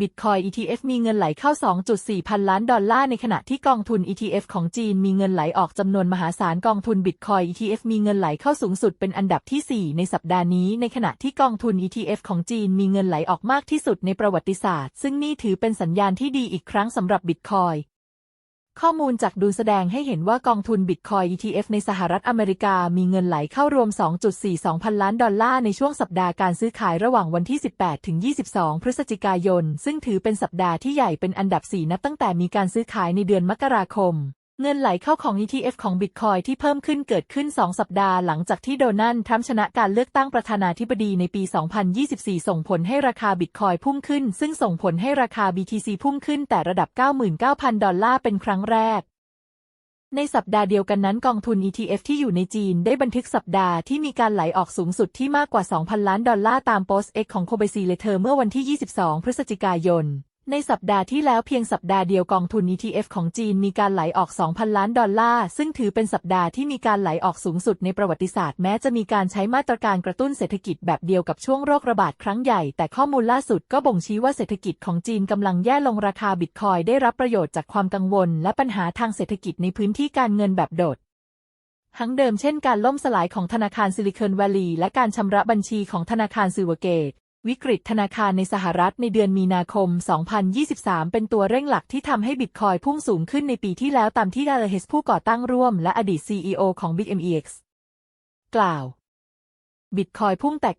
บิตคอย ETF มีเงินไหลเข้า 2.4 พันล้านดอลลาร์ในขณะที่กองทุน ETF ของจีนมีเงินไหลออกจำนวนมหาศาลกองทุนบิตคอย ETF มีเงินไหลเข้าสูงสุดเป็นอันดับที่ 4 ในสัปดาห์นี้ ในขณะที่กองทุน ETF ของจีนมีเงินไหลออกมากที่สุดในประวัติศาสตร์ ซึ่งนี่ถือเป็นสัญญาณที่ดีอีกครั้งสำหรับบิตคอย ข้อมูลจากดูแสดงให้เห็นว่ากองทุนบิตคอย ETF ในสหรัฐอเมริกามีเงินไหลเข้ารวม 2.42 พันล้านดอลลาร์ในช่วงสัปดาห์การซื้อขายระหว่างวันที่ 18 ถึง 22 พฤศจิกายน ซึ่งถือเป็นสัปดาห์ที่ใหญ่เป็นอันดับ 4 นับตั้งแต่มีการซื้อขายในเดือนมกราคม เงินไหลเข้าของ ETF ของ Bitcoin ที่เพิ่มขึ้นเกิดขึ้น 2 สัปดาห์หลังจากที่โดนัลด์ทรัมป์ชนะการเลือกตั้งประธานาธิบดีในปี 2024 ส่งผลให้ราคา Bitcoin พุ่งขึ้น ซึ่งส่งผลให้ราคา BTC พุ่งขึ้นแต่ระดับ 99,000 ดอลลาร์เป็นครั้งแรก ในสัปดาห์เดียวกันนั้นกองทุน ETF ที่อยู่ในจีนได้บันทึกสัปดาห์ที่มีการไหลออกสูงสุดที่มากกว่า 2,000 ล้านดอลลาร์ตามโพสต์ X ของโคเบซีเลเทอร์เมื่อวันที่ 22 พฤศจิกายน ในสัปดาห์ที่แล้วเพียงสัปดาห์เดียวกองทุน ETF ของจีนมีการไหลออก 2,000 ล้านดอลลาร์ ซึ่งถือเป็นสัปดาห์ที่มีการไหลออกสูงสุดในประวัติศาสตร์แม้จะมีการใช้มาตรการกระตุ้นเศรษฐกิจแบบเดียวกับช่วงโรคระบาดครั้งใหญ่ แต่ข้อมูลล่าสุดก็บ่งชี้ว่าเศรษฐกิจของจีนกำลังแย่ลงราคาบิตคอยได้รับประโยชน์จากความกังวล และปัญหาทางเศรษฐกิจในพื้นที่การเงินแบบโดดทั้งเดิมเช่นการล่มสลายของธนาคารซิลิคอนวัลลีและการชำระบัญชีของธนาคารซิวเกต วิกฤตธนาคารในสหรัฐในเดือนมีนาคม 2023 เป็นตัวเร่งหลักที่ทำให้บิตคอยพุ่งสูงขึ้นในปีที่แล้วตามที่ดาร์เฮสผู้ก่อตั้งร่วมและอดีต CEO ของ BitMEX กล่าว บิตคอยพุ่งแต่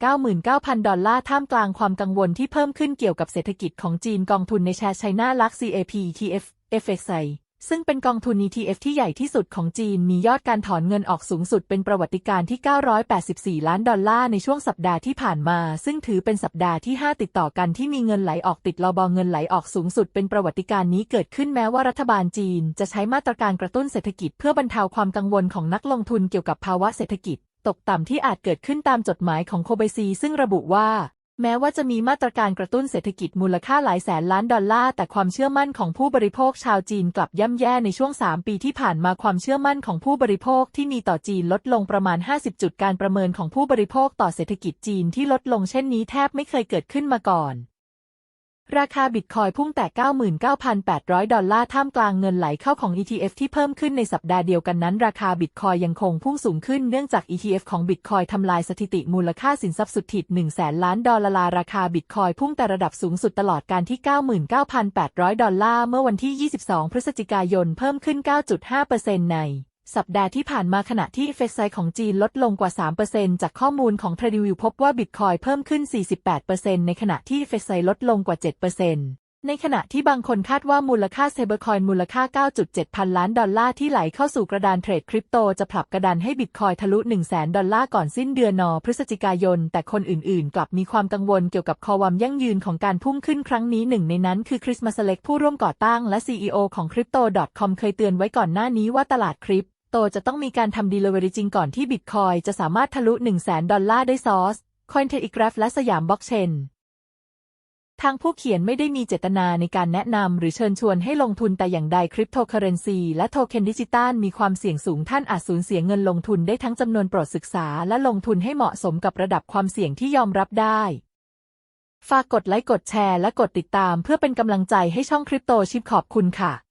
99,000 ดอลลาร์ท่ามกลางความกังวลที่เพิ่มขึ้นเกี่ยวกับเศรษฐกิจของจีนกองทุนในแชร์ไชน่าลัก CAP ETF FXI ซึ่งเป็นกองทุน ETF ที่ใหญ่ที่สุดของจีน มียอดการถอนเงินออกสูงสุดเป็นประวัติการณ์ที่ 984 ล้านดอลลาร์ในช่วงสัปดาห์ที่ผ่านมา ซึ่งถือเป็นสัปดาห์ที่ 5 ติดต่อกันที่มีเงินไหลออกติดลอบอเงินไหลออกสูงสุดเป็นประวัติการณ์นี้เกิดขึ้นแม้ว่ารัฐบาลจีน จะใช้มาตรการกระตุ้นเศรษฐกิจเพื่อบรรเทาความกังวลของนักลงทุนเกี่ยวกับภาวะเศรษฐกิจ ตกต่ำที่อาจเกิดขึ้นตามจดหมายของโคเบซีซึ่งระบุว่า แม้ว่าจะมีมาตรการกระตุ้นเศรษฐกิจมูลค่าหลายแสนล้านดอลลาร์ แต่ความเชื่อมั่นของผู้บริโภคชาวจีนกลับย่ำแย่ในช่วง 3 ปีที่ผ่านมาความเชื่อมั่นของผู้บริโภคที่มีต่อจีนลดลงประมาณ 50 จุดการประเมินของผู้บริโภคต่อเศรษฐกิจจีนที่ลดลงเช่นนี้แทบไม่เคยเกิดขึ้นมาก่อน ราคาบิตคอยพุ่งแต่ 99,800 ดอลลาร์ท่ามกลางเงินไหลเข้าของ ETF ที่เพิ่มขึ้นในสัปดาห์เดียวกันนั้น ราคาบิตคอยยังคงพุ่งสูงขึ้นเนื่องจาก ETF ของบิตคอยทำลายสถิติมูลค่าสินทรัพย์สุทธิ1แสนล้านดอลลาร์ราคาบิตคอยพุ่งแต่ระดับสูงสุดตลอดการที่ 99,800 ดอลลาร์เมื่อวันที่ 22 พฤศจิกายนเพิ่มขึ้น 9.5%ใน สัปดาห์ที่ผ่านมาขณะที่เฟกไซของจีนลดลงกว่า 3%จากข้อมูลของ TradingView พบว่าบิตคอยเพิ่มขึ้น 48%ในขณะที่เฟกไซลดลงกว่า 7%ในขณะที่บางคนคาดว่ามูลค่าเซเบอร์คอยมูลค่า 9.7 พันล้านดอลลาร์ที่ไหลเข้าสู่กระดานเทรดคริปโตจะผลักกระดานให้บิตคอยทะลุ 1 0 0 0 0แดอลลาร์ก่อนสิ้นเดือนนอพฤศจิกายน แต่คนอื่นๆ กลับมีความกังวลเกี่ยวกับความยั่งยืนของการพุ่งขึ้นครั้งนี้หนึ่งในนั้นคือคริสมาสเล็กผู้ร่วมก่อตั้งและ CEO ของ Crypto.com เคยเตือนไว้ก่อนหน้านี้ว่าตลาดคริป โตจะต้องมีการทำดีลเวอรี่จริงก่อนที่บิตคอยจะสามารถทะลุ 1 0 0 0 0แดอลลาร์ได้ซอส Cointelegraph และสยามบล็อกเชนทางผู้เขียนไม่ได้มีเจตนาในการแนะนำหรือเชิญชวนให้ลงทุนแต่อย่างใดคริปโตเคอเรนซีและโทเค็นดิจิตอลมีความเสี่ยงสูงท่านอาจสูญเสียเงินลงทุนได้ทั้งจำนวนโปรดศึกษาและลงทุนให้เหมาะสมกับระดับความเสี่ยงที่ยอมรับได้ ฝากกดไลค์กดแชร์และกดติดตามเพื่อเป็นกำลังใจให้ช่องคริปโตชิปขอบคุณค่ะ